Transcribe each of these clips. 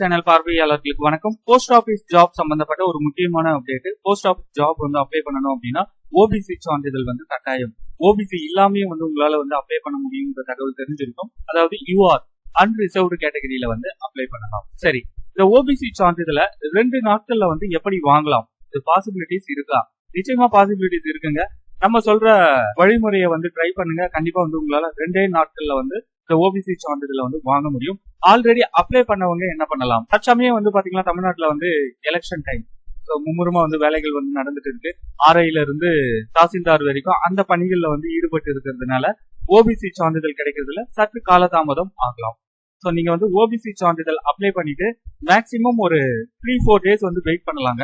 Channel பார்வையாளர்களுக்கு வணக்கம். Post office job சம்பந்தப்பட்ட ஒரு முக்கியமான அப்டேட் போஸ்ட் ஆபீஸ் ஜாப் வந்து அப்ளை பண்ணணும் அப்படின்னா ஓபிசி சான்றிதழ் வந்து கட்டாயம். ஓபிசி இல்லாமே வந்து உங்களால வந்து அப்ளை பண்ண முடியுங்கிற தகவல் தெரிஞ்சிருக்கும். அதாவது யூஆர் அன்ரிசர்வ்டு கேட்டகரியில வந்து அப்ளை பண்ணலாம். சரி. இந்த ஓபிசி சான்றிதழை ரெண்டு நாட்கள்ல வந்து எப்படி வாங்கலாம்? இது பாசிபிலிட்டிஸ் இருக்கா? நிச்சயமா பாசிபிலிட்டிஸ் இருக்குங்க. நம்ம சொல்ற வழிமுறையை வந்து ட்ரை பண்ணுங்க. கண்டிப்பா வந்து உங்களால ரெண்டே நாட்கள்ல வந்து இந்த ஓபிசி சான்றிதழை வந்து வாங்க முடியும். ஆல்ரெடி அப்ளை பண்ணவங்க என்ன பண்ணலாம்? தற்சமயம் வந்து பாத்தீங்கன்னா தமிழ்நாட்டுல வந்து எலெக்ஷன் டைம் ஸோ மும்முரமா வந்து வேலைகள் வந்து நடந்துட்டு இருக்கு. ஆர்ஐல இருந்து தாசில்தார் வரைக்கும் அந்த பணிகள்ல வந்து ஈடுபட்டு இருக்கிறதுனால ஓபிசி சான்றிதழ் கிடைக்கிறதுல சற்று காலதாமதம் ஆகலாம். ஸோ நீங்க வந்து ஓபிசி சான்றிதழ் அப்ளை பண்ணிட்டு மேக்சிமம் ஒரு த்ரீ ஃபோர் டேஸ் வந்து வெயிட் பண்ணலாங்க.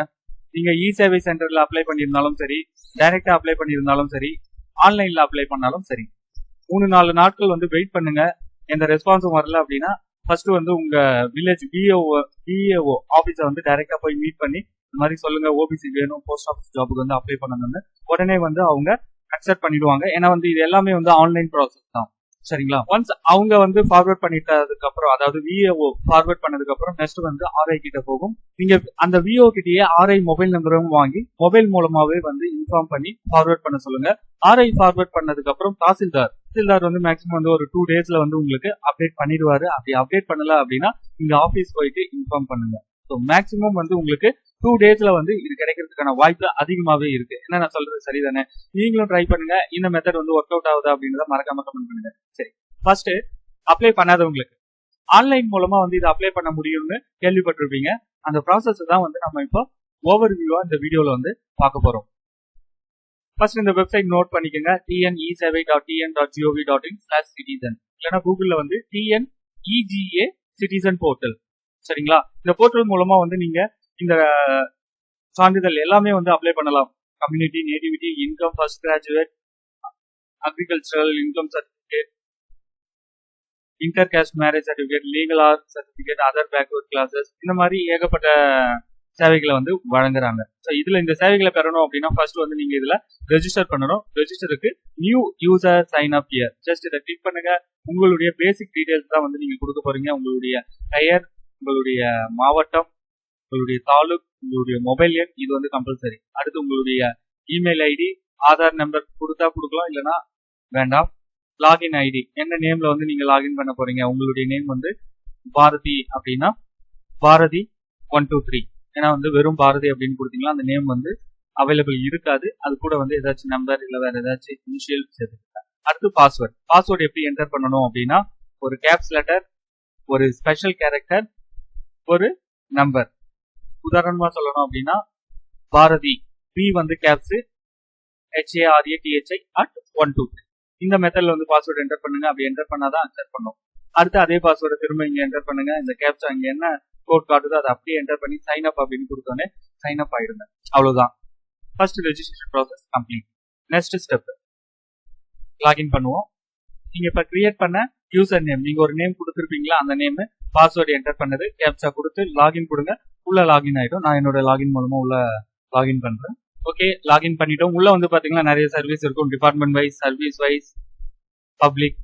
நீங்க இ சேவை சென்டர்ல அப்ளை பண்ணியிருந்தாலும் சரி டைரக்டா அப்ளை பண்ணியிருந்தாலும் சரி ஆன்லைன்ல அப்ளை பண்ணாலும் சரி. மூணு நாலு நாட்கள் வந்து வெயிட் பண்ணுங்க. எந்த ரெஸ்பான்ஸும் வரல அப்படின்னா ஃபர்ஸ்ட் வந்து உங்க வில்லேஜ் பிஏஓ பிஏஓ ஆபீஸை வந்து டைரக்டா போய் மீட் பண்ணி இந்த மாதிரி சொல்லுங்க ஓபிசி வேணும் போஸ்ட் ஆஃபீஸ் ஜாபுக்கு வந்து அப்ளை பண்ணணும்னு உடனே வந்து அவங்க அக்செப்ட் பண்ணிடுவாங்க. ஏன்னா வந்து இது எல்லாமே வந்து ஆன்லைன் ப்ராசஸ் தான். சரிங்களா? ஒன்ஸ் அவங்க வந்து ஃபார்வர்ட் பண்ணிட்டதுக்கு அப்புறம் அதாவது விஏஓ ஃபார்வர்ட் பண்ணதுக்கு அப்புறம் நெக்ஸ்ட் வந்து ஆர்ஐ கிட்ட போகும். நீங்க அந்த விஓ கிட்டயே ஆர்ஐ மொபைல் நம்பரும் வாங்கி மொபைல் மூலமாவே வந்து இன்ஃபார்ம் பண்ணி ஃபார்வர்ட் பண்ண சொல்லுங்க. ஆர்ஐ ஃபார்வர்ட் பண்ணதுக்கு அப்புறம் தாசில்தார் தாசில்தார் வந்து மேக்ஸிமம் வந்து ஒரு டூ டேஸ்ல வந்து உங்களுக்கு அப்டேட் பண்ணிடுவாரு. அப்படி அப்டேட் பண்ணல அப்படின்னா நீங்க ஆபீஸ் போயிட்டு இன்ஃபார்ம் பண்ணுங்க. ஸோ மேக்ஸிமம் வந்து உங்களுக்கு டூ டேஸ்ல வந்து இது கிடைக்கிறதுக்கான வாய்ப்பு அதிகமாவே இருக்கு. என்ன நான் சொல்றது? சரிதானே? நீங்களும் ட்ரை பண்ணுங்க. இந்த மெத்தட் வந்து ஒர்க் அவுட் ஆகுது அப்படின்றத மறக்காம கமெண்ட் பண்ணுங்க. சரி. First apply பண்ணாதவங்களுக்கு. ஆன்லைன் மூலமா வந்து இதை அப்ளை பண்ண முடியும்னு கேள்விப்பட்டிருப்பீங்க. அந்த ப்ராசஸ் தான் வந்து நம்ம இப்போ ஓவர் வியூவா இந்த வீடியோல வந்து பார்க்க போறோம். ஃபர்ஸ்ட் இந்த வெப்சைட் நோட் பண்ணிக்கோங்க. டிஎன்இ சேவை dot TN dot GOV dot in slash citizen இல்லைன்னா கூகுளில் வந்து டிஎன் இஜிஏ சிட்டிசன் போர்ட்டல் சரிங்களா? இந்த போர்ட்டல் மூலமாக வந்து நீங்கள் இந்த சான்றிதழ் எல்லாமே வந்து அப்ளை பண்ணலாம். Community nativity income first graduate agricultural income certificate inter caste marriage certificate legal heir certificate other backward classes இந்த மாதிரி ஏகப்பட்ட சேவைகளை வந்து வழங்குறாங்க. ஸோ இதுல இந்த சேவைகளை பெறணும் அப்படின்னா ஃபர்ஸ்ட் வந்து நீங்க இதுல ரெஜிஸ்டர் பண்ணணும். ரெஜிஸ்டருக்கு new user sign up here just இதை கிளிக் பண்ணுங்க. உங்களுடைய பேசிக் டீடைல்ஸ் தான் வந்து நீங்க கொடுக்க போறீங்க. உங்களுடைய பெயர் உங்களுடைய மாவட்டம் உங்களுடைய தாலுக் உங்களுடைய மொபைல் எண் இது வந்து கம்பல்சரி அடுத்து உங்களுடைய இமெயில் ஐடி ஆதார் நம்பர் கொடுத்தா கொடுக்கலாம் இல்லைன்னா வேண்டாம். லாகின் ஐடி என்ன நேம்ல வந்து நீங்க லாகின் பண்ண போறீங்க? உங்களுடைய நேம் வந்து பாரதி அப்படின்னா பாரதி ஒன் டூ த்ரீ ஏன்னா வந்து வெறும் பாரதி அப்படின்னு கொடுத்தீங்கன்னா அந்த நேம் வந்து அவைலபிள் இருக்காது. அது கூட வந்து ஏதாச்சும் நம்பர் இல்லை வேற ஏதாச்சும் இனிஷியல் சேர்த்துக்கிட்டேன் அடுத்து பாஸ்வேர்ட் பாஸ்வேர்டு எப்படி என்டர் பண்ணணும் அப்படின்னா ஒரு கேப்ஸ் லெட்டர் ஒரு ஸ்பெஷல் கேரக்டர் ஒரு நம்பர் உதாரணமாக சொல்லணும் அப்படின்னா பாரதி பி வந்து caps HARA THI at one two three இந்த மெத்தடில் வந்து பாஸ்வேர்டு என்டர் பண்ணுங்க. அப்படி என்டர் பண்ணாதான் அக்செப்ட் பண்ணும். அடுத்து அதே பாஸ்வேர்டை திரும்ப இங்கே என்டர் பண்ணுங்க. இந்த கேப்ஸ் அங்கே என்ன கோட் காட்டுது அதை அப்படியே என்டர் பண்ணி சைன் அப் அப்படின்னு கொடுத்தோன்னே சைன் அப் ஆயிடுங்க. அவ்வளவுதான். First registration process complete next step login பண்ணுவோம். நீங்க இப்ப கிரியேட் பண்ண யூசர் நேம் நீங்க ஒரு நேம் கொடுத்துருப்பீங்களா? அந்த நேம் பாஸ்வேர்டு என்டர் பண்ணது. கேப்சா கொடுத்து லாகின் கொடுங்க. உள்ள லாகின் ஆயிடும். நான் என்னோட லாகின் மூலமா உள்ள லாகின் பண்றேன். ஓகே லாகின் பண்ணிட்டோம். உள்ள வந்து பாத்தீங்கன்னா நிறைய சர்வீஸ் இருக்கும். Department wise service wise public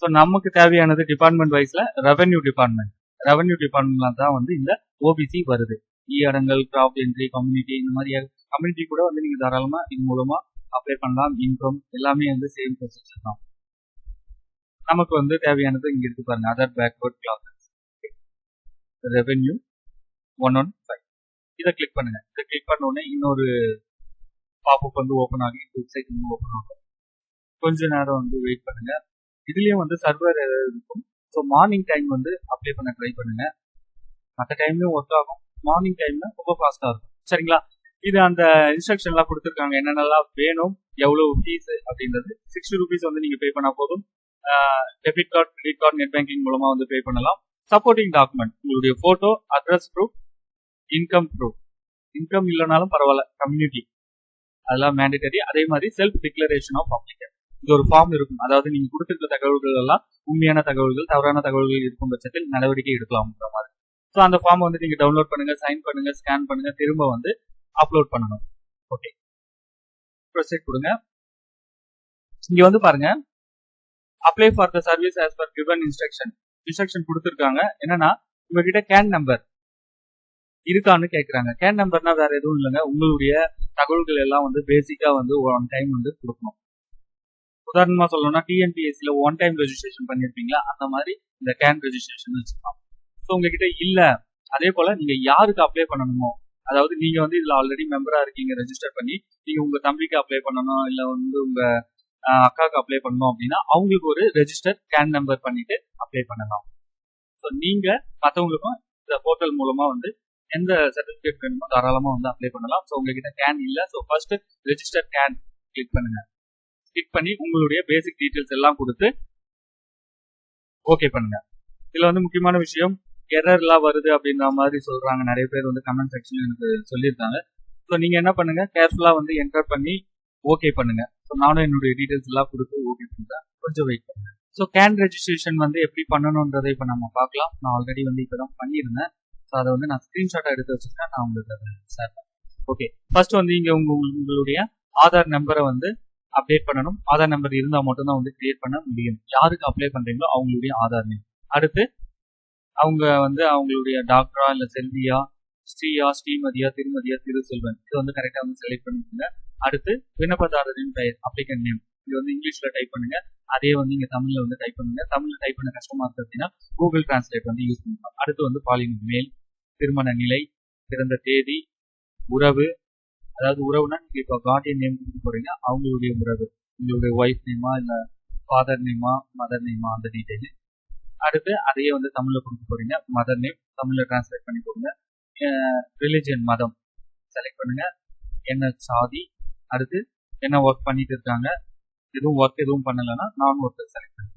so நமக்கு தேவையானது டிபார்ட்மெண்ட் வைஸ்ல ரெவென்யூ டிபார்ட்மெண்ட் ரெவன்யூ டிபார்ட்மெண்ட்ல தான் வந்து இந்த ஓபிசி வருது. இ அடங்கல் கிராப் என்ட்ரி கம்யூனிட்டி இந்த மாதிரி கம்யூனிட்டி கூட வந்து நீங்க தாராளமா இது மூலமா அப்ளை பண்ணலாம். இன்கம் எல்லாமே வந்து சேம் ப்ரொசீஜர் தான். நமக்கு வந்து தேவையானது இங்க இருக்கு பாருங்க. Other backward classes revenue one one five இதை கிளிக் பண்ணுங்க. இதை கிளிக் பண்ண உடனே இன்னொரு பாப்அப் வந்து ஓப்பன் ஆகி வெப்சைட் வந்து ஓப்பன் ஆகும். கொஞ்ச நேரம் வந்து வெயிட் பண்ணுங்க. இதுலயும் வந்து சர்வர் இருக்கும். ஸோ மார்னிங் டைம் வந்து அப்ளை பண்ண ட்ரை பண்ணுங்க. மற்ற டைம்லையும் ஒர்க் ஆகும். மார்னிங் டைம்ல ரொம்ப ஃபாஸ்டா இருக்கும். சரிங்களா? இது அந்த இன்ஸ்ட்ரக்ஷன்லாம் கொடுத்துருக்காங்க. என்னென்னலாம் வேணும் எவ்வளவு ஃபீஸ் அப்படின்றது. சிக்ஸ்டி ருபீஸ் வந்து நீங்க பே பண்ணா போதும். Debit card credit card net banking மூலமா வந்து பே பண்ணலாம். சப்போர்ட்டிங் டாக்குமெண்ட் உங்களுடைய photo address proof income proof income இல்லைனாலும் பரவாயில்ல. கம்யூனிட்டி அதெல்லாம் மேண்டேட்டரி அதே மாதிரி செல்ஃப் டிக்ளரேஷன் ஆஃப் பப்ளிக் இந்த ஒரு ஃபார்ம் இருக்கும். அதாவது நீங்க கொடுத்துருக்க தகவல்கள் எல்லாம் உண்மையான தகவல்கள் தவறான தகவல்கள் இருக்கும் பட்சத்தில் நடவடிக்கை எடுக்கலாம்ன்ற மாதிரி. ஸோ அந்த ஃபார்ம் வந்து நீங்க டவுன்லோட் பண்ணுங்க சைன் பண்ணுங்க ஸ்கேன் பண்ணுங்க திரும்ப வந்து அப்லோட் பண்ணணும். ஓகே ப்ரொசீட் கொடுங்க. இங்க வந்து பாருங்க. Apply for the service as per given instruction instruction கொடுத்துருக்காங்க. என்னன்னா உங்ககிட்ட கேன் நம்பர் இருக்கான்னு கேட்குறாங்க கேன் நம்பர்னா வேற எதுவும் இல்லைங்க. உங்களுடைய தகவல்கள் எல்லாம் வந்து பேசிக்கா வந்து ஒன் டைம் வந்து கொடுக்கணும். உதாரணமா சொல்லணும்னா டிஎன்பிஎஸ்சில ஒன் டைம் ரெஜிஸ்ட்ரேஷன் பண்ணிருப்பீங்களா? அந்த மாதிரி இந்த கேன் ரெஜிஸ்ட்ரேஷன் வச்சுக்கலாம் ஸோ உங்ககிட்ட இல்ல. அதே போல நீங்க யாருக்கு அப்ளை பண்ணணுமோ அதாவது நீங்க வந்து இதுல ஆல்ரெடி மெம்பரா இருக்கீங்க ரெஜிஸ்டர் பண்ணி நீங்க உங்க தம்பிக்கு அப்ளை பண்ணணும் இல்ல வந்து உங்க அக்காவுக்கு அப்ளை பண்ணணும் அப்படின்னா அவங்களுக்கு ஒரு ரெஜிஸ்டர் கேன் நம்பர் பண்ணிட்டு அப்ளை பண்ணலாம். ஸோ நீங்க மற்றவங்களுக்கும் இந்த போர்ட்டல் மூலமா வந்து எந்த சர்டிபிகேட் வேணுமோ தாராளமா வந்து அப்ளை பண்ணலாம். ஸோ உங்ககிட்ட கேன் இல்ல. So first register CAN click பண்ணுங்க. கிளிக் பண்ணி உங்களுடைய பேசிக் டீட்டெயில்ஸ் எல்லாம் கொடுத்து ஓகே பண்ணுங்க. இதுல வந்து முக்கியமான விஷயம் எரர்லாம் வருது அப்படின்ற மாதிரி சொல்றாங்க. நிறைய பேர் வந்து கமெண்ட் செக்ஷன்ல எனக்கு சொல்லியிருக்காங்க. ஸோ நீங்க என்ன பண்ணுங்க? கேர்ஃபுல்லா வந்து என்டர் பண்ணி ஓகே பண்ணுங்க. ஸோ நானும் என்னுடைய டீட்டெயில்ஸ் எல்லாம் கொடுத்து ஓகே பண்றேன். கொஞ்சம் வெயிட் பண்ணுங்க. ஸோ கேன் ரெஜிஸ்ட்ரேஷன் வந்து எப்படி பண்ணணுன்றதை இப்போ நம்ம பார்க்கலாம். நான் ஆல்ரெடி வந்து இப்போ தான் பண்ணியிருந்தேன். ஸோ அதை வந்து நான் ஸ்க்ரீன்ஷாட்டாக எடுத்து வச்சிருக்கேன். நான் உங்களுக்கு அதை ஷேர் பண்ணேன் ஓகே ஃபர்ஸ்ட் வந்து இங்கே உங்க உங்களுடைய ஆதார் நம்பரை வந்து அப்டேட் பண்ணணும். ஆதார் நம்பர் இருந்தால் மட்டும்தான் வந்து கிரியேட் பண்ண முடியும். யாருக்கு அப்ளை பண்ணுறீங்களோ அவங்களுடைய ஆதார் நேம் அடுத்து அவங்க வந்து அவங்களுடைய டாக்டரா இல்லை செல்வியா ஸ்ரீயா ஸ்ரீமதியா திருமதியா திருசெல்வன். இது வந்து கரெக்டாக வந்து செலக்ட் பண்ணிக்கோங்க அடுத்து விண்ணப்பதாரரின் பெயர் அப்ளிகன் நேம் இது வந்து இங்கிலீஷில் டைப் பண்ணுங்க. அதே வந்து இங்கே தமிழில் வந்து டைப் பண்ணுங்க. தமிழில் டைப் பண்ண கஷ்டமாக இருக்குது அப்படின்னா கூகுள் டிரான்ஸ்லேட் வந்து யூஸ் பண்ணலாம் அடுத்து வந்து பாலினம் மேல் திருமண நிலை பிறந்த தேதி உறவு அதாவது உறவுனா நீங்க இப்போ கார்டியன் நேம் கொடுக்க போறீங்க அவங்களுடைய உறவு. உங்களுடைய ஒய்ஃப் நேமா இல்ல ஃபாதர் நேமா மதர் நேமா அந்த டீடைல் அடுத்து அதையே வந்து தமிழ்ல கொடுக்க போறீங்க மதர் நேம் தமிழ்ல டிரான்ஸ்லேட் பண்ணி கொடுங்க ரிலிஜியன் மதம். செலக்ட் பண்ணுங்க. என்ன சாதி அடுத்து என்ன ஒர்க் பண்ணிட்டு இருக்காங்க எதுவும் ஒர்க் எதுவும் பண்ணலைன்னா நான் ஒர்க்கர் செலக்ட் பண்ணுங்க.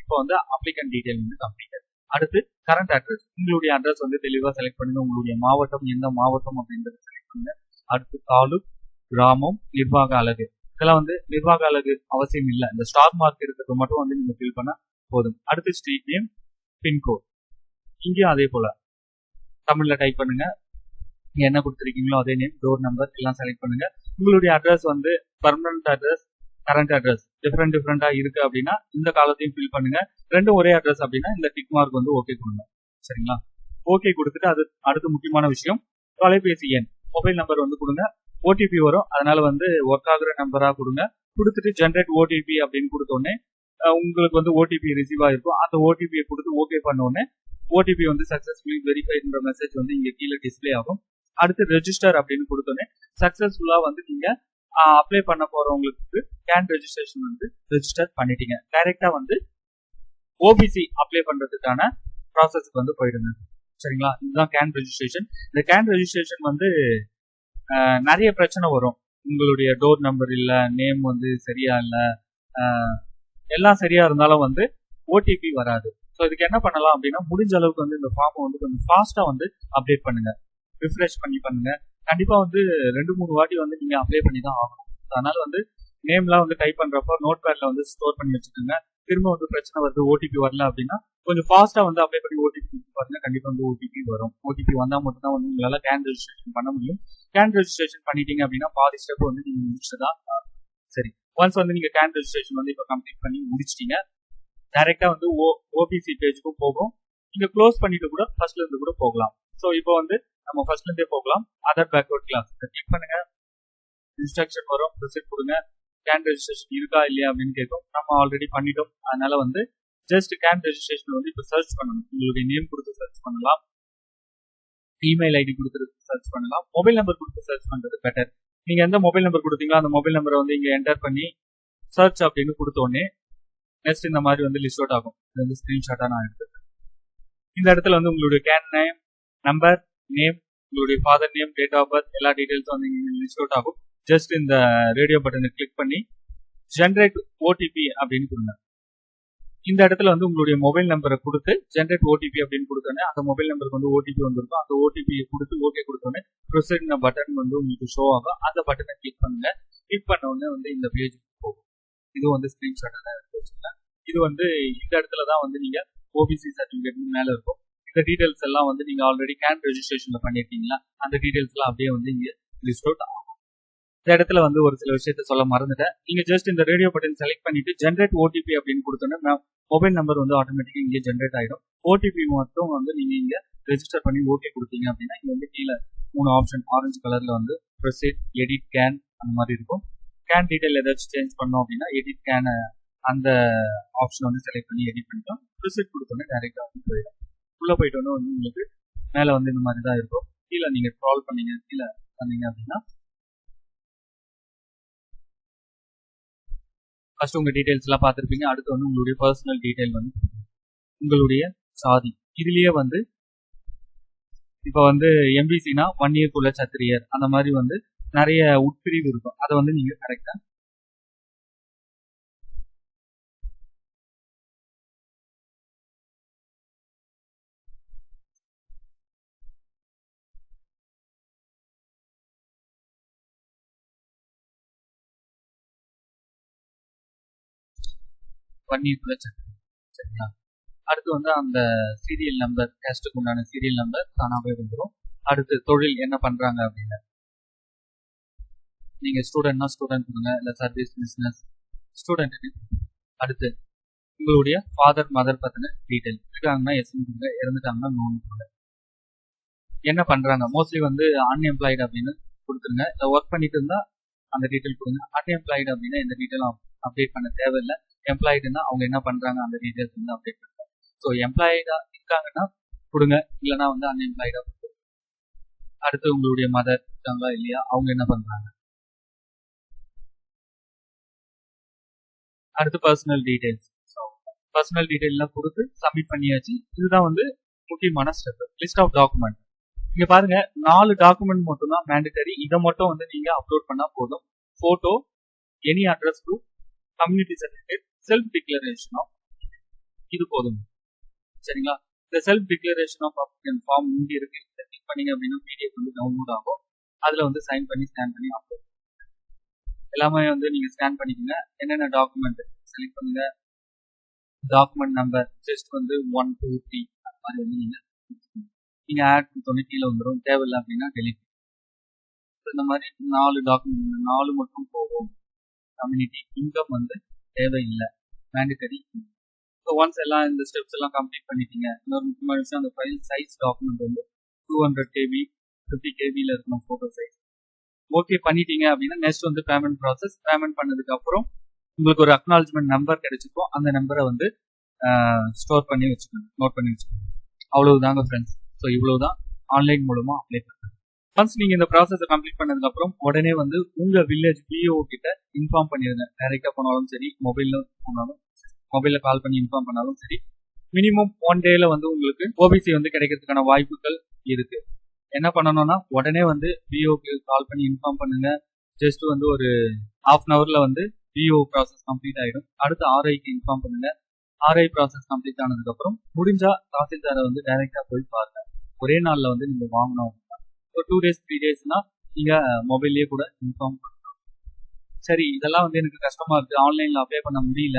இப்போ வந்து அப்ளிகன் டீடைல் வந்து கம்ப்ளீட்டட் அடுத்து கரண்ட் அட்ரஸ் உங்களுடைய அட்ரஸ் வந்து தெளிவாக செலக்ட் பண்ணுங்க. உங்களுடைய மாவட்டம் எந்த மாவட்டம் அப்படின்றத செலக்ட் பண்ணுங்க. அடுத்து தாலுக் கிராமம் நிர்வாக அழகு. இதெல்லாம் வந்து நிர்வாக அழகு அவசியம் இல்லை. இந்த ஸ்டாக் மார்க் இருக்கிறது மட்டும் வந்து நீங்க ஃபில் பண்ணா போதும். அடுத்து ஸ்ட்ரீட் நேம் பின்கோட் இங்கேயும் அதே போல. தமிழ்ல டைப் பண்ணுங்க. நீங்க என்ன கொடுத்துருக்கீங்களோ அதே நேம் டோர் நம்பர் எல்லாம் செலக்ட் பண்ணுங்க. உங்களுடைய அட்ரஸ் வந்து permanent address current address different டிஃப்ரெண்டா இருக்கு அப்படின்னா இந்த காலத்தையும் ஃபில் பண்ணுங்க. ரெண்டும் ஒரே அட்ரஸ் அப்படின்னா இந்த டிக் மார்க் வந்து ஓகே கொடுங்க. சரிங்களா? ஓகே கொடுத்துட்டு அது அடுத்த முக்கியமான விஷயம் தொலைபேசி எண். மொபைல் நம்பர் வந்து கொடுங்க. ஓடிபி வரும். அதனால வந்து ஒர்க் ஆகுற நம்பரா கொடுங்க. கொடுத்துட்டு ஜென்ரேட் ஓடிபி அப்படின்னு கொடுத்தோடனே உங்களுக்கு வந்து ஓடிபி ரிசீவ் ஆயிருக்கும் அந்த ஓடிபியை கொடுத்து ஓகே பண்ணோடனே ஓடிபி வந்து சக்சஸ்ஃபுல்லி வெரிஃபைன்ற மெசேஜ் வந்து இங்க கீழே டிஸ்ப்ளே ஆகும். அடுத்து ரெஜிஸ்டர் அப்படின்னு கொடுத்தோடனே சக்சஸ்ஃபுல்லா வந்து நீங்க அப்ளை பண்ண போறவங்களுக்கு கேன் ரெஜிஸ்ட்ரேஷன் வந்து ரெஜிஸ்டர் பண்ணிட்டீங்க. டைரக்டா வந்து ஓபிசி அப்ளை பண்றதுக்கான ப்ராசஸ்க்கு வந்து போயிடுங்க. சரிங்களா? இதுதான் கேன் ரெஜிஸ்ட்ரேஷன் இந்த கேன் ரெஜிஸ்ட்ரேஷன் வந்து நிறைய பிரச்சனை வரும். உங்களுடைய டோர் நம்பர் இல்லை நேம் வந்து சரியா இல்லை எல்லாம் சரியா இருந்தாலும் வந்து ஓடிபி வராது. ஸோ இதுக்கு என்ன பண்ணலாம் அப்படின்னா முடிஞ்ச அளவுக்கு வந்து இந்த ஃபார்மை வந்து கொஞ்சம் ஃபாஸ்டா வந்து அப்டேட் பண்ணுங்க. ரிஃப்ரெஷ் பண்ணி பண்ணுங்க. கண்டிப்பா வந்து ரெண்டு மூணு வாட்டி வந்து நீங்க அப்ளை பண்ணி தான் ஆகணும் அதனால வந்து நேம்லாம் வந்து டைப் பண்றப்போ நோட் பேட்ல வந்து ஸ்டோர் பண்ணி வச்சுக்கோங்க. திரும்ப வந்து பிரச்சனை வருது ஓடிபி வரல அப்படின்னா கொஞ்சம் ஃபாஸ்டா வந்து அப்ளை பண்ணி ஓடிபி பாருங்க. கண்டிப்பா வந்து ஓடிபி வரும். ஓடிபி வந்தா மட்டும் தான் வந்து உங்களால கேன் ரெஜிஸ்ட்ரேஷன் பண்ண முடியும். கேன் ரெஜிஸ்ட்ரேஷன் பண்ணிட்டீங்க அப்படின்னா பாதி ஸ்டெப் வந்து நீங்க முடிச்சுதான் சரி. ஒன்ஸ் வந்து நீங்க கேன் ரெஜிஸ்ட்ரேஷன் வந்து இப்போ கம்ப்ளீட் பண்ணி முடிச்சிட்டீங்க டைரக்டா வந்து ஓ ஓபிசி பேஜுக்கும் போகும். நீங்க க்ளோஸ் பண்ணிட்டு கூட ஃபர்ஸ்ட்ல இருந்து கூட போகலாம். ஸோ இப்போ வந்து நம்ம ஃபர்ஸ்ட்ல இருந்தே போகலாம். அதர் பேக்வர்ட் கிளாஸ் கிளிக் பண்ணுங்க. இன்ஸ்ட்ரக்ஷன் வரும். ரிசிப்ட் கொடுங்க. கேன் ரெஜிஸ்ட்ரேஷன் இருக்கா இல்லையா அப்படின்னு கேட்கும் நம்ம ஆல்ரெடி பண்ணிட்டோம். அதனால வந்து ஜஸ்ட் கேன் ரெஜிஸ்ட்ரேஷன் வந்து இப்போ சர்ச் பண்ணணும். உங்களுடைய நேம் கொடுத்து சர்ச் பண்ணலாம். இமெயில் ஐடி கொடுத்து சர்ச் பண்ணலாம். மொபைல் நம்பர் கொடுத்து சர்ச் பண்ணுறது பெட்டர் நீங்க எந்த மொபைல் நம்பர் கொடுத்தீங்களோ அந்த மொபைல் நம்பரை வந்து இங்கே என்டர் பண்ணி சர்ச் அப்படின்னு கொடுத்தோடனே நெக்ஸ்ட் இந்த மாதிரி வந்து லிஸ்ட் அவுட் ஆகும். இது வந்து ஸ்க்ரீன்ஷாட்டாக நான் எடுத்துருக்கேன் இந்த இடத்துல வந்து உங்களுடைய கேன் நேம் நம்பர் நேம் உங்களுடைய father name date of birth எல்லா டீட்டெயில்ஸும் வந்து லிஸ்ட் அவுட் ஆகும். ஜஸ்ட் இந்த ரேடியோ பட்டனை கிளிக் பண்ணி ஜென்ரேட் ஓடிபி அப்படின்னு கொடுங்க. இந்த இடத்துல வந்து உங்களுடைய மொபைல் நம்பரை கொடுத்து ஜென்ரேட் ஓடிபி அப்படின்னு கொடுத்தோன்னே அந்த மொபைல் நம்பருக்கு வந்து ஓடிபி வந்திருக்கும். அந்த ஓடிபியை கொடுத்து ஓகே கொடுத்தோன்னே ப்ரொசீட் பட்டன் வந்து உங்களுக்கு ஷோ ஆகும். அந்த பட்டனை கிளிக் பண்ணுங்க. கிளிக் பண்ண உடனே வந்து இந்த பேஜுக்கு போகும். இது வந்து ஸ்கிரீன்ஷாட் எடுத்து வச்சுக்கலாம் இது வந்து இந்த இடத்துல தான் வந்து நீங்கள் ஓபிசி சர்டிபிகேட் மேலே இருக்கும். இந்த டீட்டெயில்ஸ் எல்லாம் வந்து நீங்கள் ஆல்ரெடி கேன் ரெஜிஸ்ட்ரேஷனில் பண்ணியிருக்கீங்களா அந்த டீட்டெயில்ஸ்லாம் அப்படியே வந்து இங்கே லிஸ்ட் அவுட் ஆகும். இந்த இடத்துல வந்து ஒரு சில விஷயத்த சொல்ல மறந்துட்டேன். நீங்க ஜஸ்ட் இந்த ரேடியோ பட்டன் செலக்ட் பண்ணிட்டு ஜென்ரேட் ஓடிபி அப்படின்னு கொடுத்தோன்னா மொபைல் நம்பர் வந்து ஆட்டோமேட்டிக்கா இங்கே ஜென்ரேட் ஆயிடும். ஓடிபி மட்டும் வந்து நீங்க இங்க ரெஜிஸ்டர் பண்ணி ஓகே கொடுத்தீங்க அப்படின்னா இங்க வந்து கீழே மூணு ஆப்ஷன் ஆரஞ்சு கலர்ல வந்து ப்ரொசீட் எடிட் கேன் அந்த மாதிரி இருக்கும். கேன் டீடைல் ஏதாச்சும் சேஞ்ச் பண்ணோம் அப்படின்னா எடிட் கேனை அந்த ஆப்ஷன் வந்து செலக்ட் பண்ணி எடிட் பண்ணிட்டோம். ப்ரொசீட் கொடுத்தோன்னே டேரெக்டாக வந்து போயிடும். உள்ள போயிட்டோன்னே வந்து உங்களுக்கு மேலே வந்து இந்த மாதிரி தான் இருக்கும். கீழே நீங்க ஸ்க்ரால் பண்ணீங்க கீழே பண்ணீங்க அப்படின்னா ஃபர்ஸ்ட் உங்க டீடைல்ஸ் எல்லாம் பார்த்துருப்பீங்க. அடுத்து வந்து உங்களுடைய பர்சனல் டீடைல் வந்து உங்களுடைய சாதி. இதுலயே வந்து இப்போ வந்து எம்பிசினா ஒன் இயர்க்குள்ள சத்திரியர். அந்த மாதிரி வந்து நிறைய உட்பிரிவு இருக்கும். அதை வந்து நீங்க கரெக்டா பன்னீர் இயர்க்குள்ள சரிங்களா? அடுத்து வந்து அந்த சீரியல் நம்பர் டெஸ்ட்டுக்கு உண்டான சீரியல் நம்பர் தானாகவே வந்துடும் அடுத்து தொழில் என்ன பண்ணுறாங்க அப்படின்னு. நீங்கள் ஸ்டூடெண்ட்னா ஸ்டூடெண்ட் கொடுங்க இல்லை சர்வீஸ் பிஸ்னஸ் ஸ்டூடெண்ட் அடுத்து உங்களுடைய ஃபாதர் மதர் பற்றின டீட்டெயில் இருக்காங்கன்னா எஸ் கொடுங்க இறந்துட்டாங்கன்னா நோன் கொடுங்க என்ன பண்ணுறாங்க மோஸ்ட்லி வந்து அன்எம்ப்ளாய்டு அப்படின்னு கொடுத்துருங்க. இல்லை ஒர்க் பண்ணிட்டு இருந்தால் அந்த டீட்டெயில் கொடுங்க. அன்எம்ப்ளாய்டு அப்படின்னா இந்த டீட்டெயிலும் அப்டேட் பண்ண தேவையில்லை. எம்ப்ளாய்டுனா அவங்க என்ன பண்றாங்க அந்த டீட்டெயில்ஸ் வந்து அப்டேட் பண்ணுங்க ஸோ எம்ப்ளாய்டா இருக்காங்கன்னா கொடுங்க. இல்லைன்னா வந்து அன்எம்ப்ளாய்டா அடுத்து உங்களுடைய மதர் இருக்காங்களா இல்லையா? அவங்க என்ன பண்றாங்க? அடுத்து பர்சனல் டீடைல்ஸ் பர்சனல் டீடைல்லாம் கொடுத்து சப்மிட் பண்ணியாச்சு. இதுதான் வந்து முக்கியமான ஸ்டெப் லிஸ்ட் ஆஃப் டாக்குமெண்ட் இங்க பாருங்க நாலு டாக்குமெண்ட் மட்டும் தான் மேண்டட்டரி இதை மட்டும் வந்து நீங்க அப்லோட் பண்ணா போதும். Photo any address proof community certificate self declaration of இது போதும். சரிங்களா? இந்த self declaration of applicant form இங்கே இருக்கு. கிளிக் பண்ணீங்க அப்படின்னா பிடிஎஃப் வந்து டவுன்லோட் ஆகும். அதுல வந்து சைன் பண்ணி ஸ்கேன் பண்ணி அப்லோட் எல்லாமே வந்து நீங்க ஸ்கேன் பண்ணிக்கோங்க. என்னென்ன டாக்குமெண்ட் செலக்ட் பண்ணுங்க. டாக்குமெண்ட் நம்பர் ஜஸ்ட் வந்து ஒன் டூ த்ரீ அந்த மாதிரி வந்து நீங்க நீங்க ஆட் பண்ணி கீழே வந்துடும் தேவையில்லை அப்படின்னா டெலிட் இந்த மாதிரி நாலு டாக்குமெண்ட் நாலு மட்டும் போகும். கம்யூனிட்டி இன்கம் வந்து தேவையில்லை. மேண்டட்டரி ஸோ ஒன்ஸ் எல்லாம் இந்த ஸ்டெப்ஸ் எல்லாம் கம்ப்ளீட் பண்ணிட்டீங்க இன்னொரு முக்கியமான விஷயம் அந்த ஃபைல் சைஸ் டாக்குமெண்ட் வந்து டூ ஹண்ட்ரட் கேபி ஃபிஃப்டி கேபியில் இருக்கணும் ஃபோட்டோ சைஸ் ஓகே பண்ணிட்டீங்க அப்படின்னா நெக்ஸ்ட் வந்து பேமெண்ட் ப்ராசஸ் பேமெண்ட் பண்ணதுக்கு அப்புறம் உங்களுக்கு ஒரு அக்னாலஜ்மெண்ட் நம்பர் கிடைச்சிருக்கும். அந்த நம்பரை வந்து ஸ்டோர் பண்ணி வச்சுக்கணும் நோட் பண்ணி வச்சுக்கணும் அவ்வளவுதாங்க ஃப்ரெண்ட்ஸ் ஸோ இவ்வளவுதான். ஆன்லைன் மூலமா அப்ளை பண்ணுறது ஒன்ஸ் நீங்க இந்த ப்ராசஸை கம்ப்ளீட் பண்ணதுக்கு அப்புறம் உடனே வந்து உங்க வில்லேஜ் பிஓ கிட்ட இன்ஃபார்ம் பண்ணிருங்க. டைரக்டா போனாலும் சரி மொபைல்ல போனாலும் மொபைல்ல கால் பண்ணி இன்ஃபார்ம் பண்ணாலும் சரி மினிமம் ஒன் டேல வந்து உங்களுக்கு ஓபிசி வந்து கிடைக்கிறதுக்கான வாய்ப்புகள் இருக்கு. என்ன பண்ணணும்னா உடனே வந்து பிஓக்கு கால் பண்ணி இன்ஃபார்ம் பண்ணுங்க. ஜஸ்ட் வந்து ஒரு ஹாஃப் அன் அவர்ல வந்து பிஓ ப்ராசஸ் கம்ப்ளீட் ஆயிடும். அடுத்து ஆர்ஐக்கு இன்ஃபார்ம் பண்ணுங்க. ஆர்ஐ ப்ராசஸ் கம்ப்ளீட் ஆனதுக்கு அப்புறம் முடிஞ்சா தாசில்தாரை வந்து டைரக்டா போய் பாருங்க. ஒரே நாள்ல வந்து நீங்க வாங்கணும். ஒரு டூ டேஸ் த்ரீ டேஸ்னா நீங்க மொபைல்லயே கூட இன்ஃபார்ம் பண்ணலாம். சரி இதெல்லாம் வந்து எனக்கு கஷ்டமா இருக்கு. ஆன்லைன்ல அப்ளை பண்ண முடியல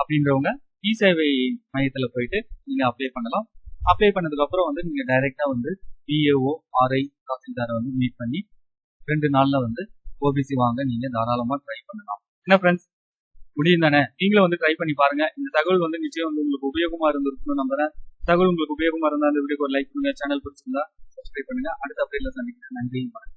அப்படின்றவங்க இ சேவை மையத்துல போயிட்டு நீங்க அப்ளை பண்ணலாம். அப்ளை பண்ணதுக்கு அப்புறம் வந்து நீங்க டைரக்டா வந்து பிஏஓ ஆர்ஐ தாசில்தாரை வந்து மீட் பண்ணி ரெண்டு நாள்ல வந்து ஓபிசி வாங்க நீங்க தாராளமா ட்ரை பண்ணலாம். என்ன ஃப்ரெண்ட்ஸ் முடியும் தானே? நீங்களும் வந்து ட்ரை பண்ணி பாருங்க. இந்த தகவல் வந்து நிச்சயம் வந்து உங்களுக்கு உபயோகமா இருந்திருக்கும்னு நம்புறேன். தகவல் உங்களுக்கு உபயோகமா இருந்தா இந்த வீடியோக்கு ஒரு லைக் பண்ணுங்க சேனல் பிடிச்சிருந்தா சப்ஸ்கிரைப் பண்ணுங்க. அடுத்த அப்டேட்ல சந்திக்கிறேன். நன்றி. வணக்கம்.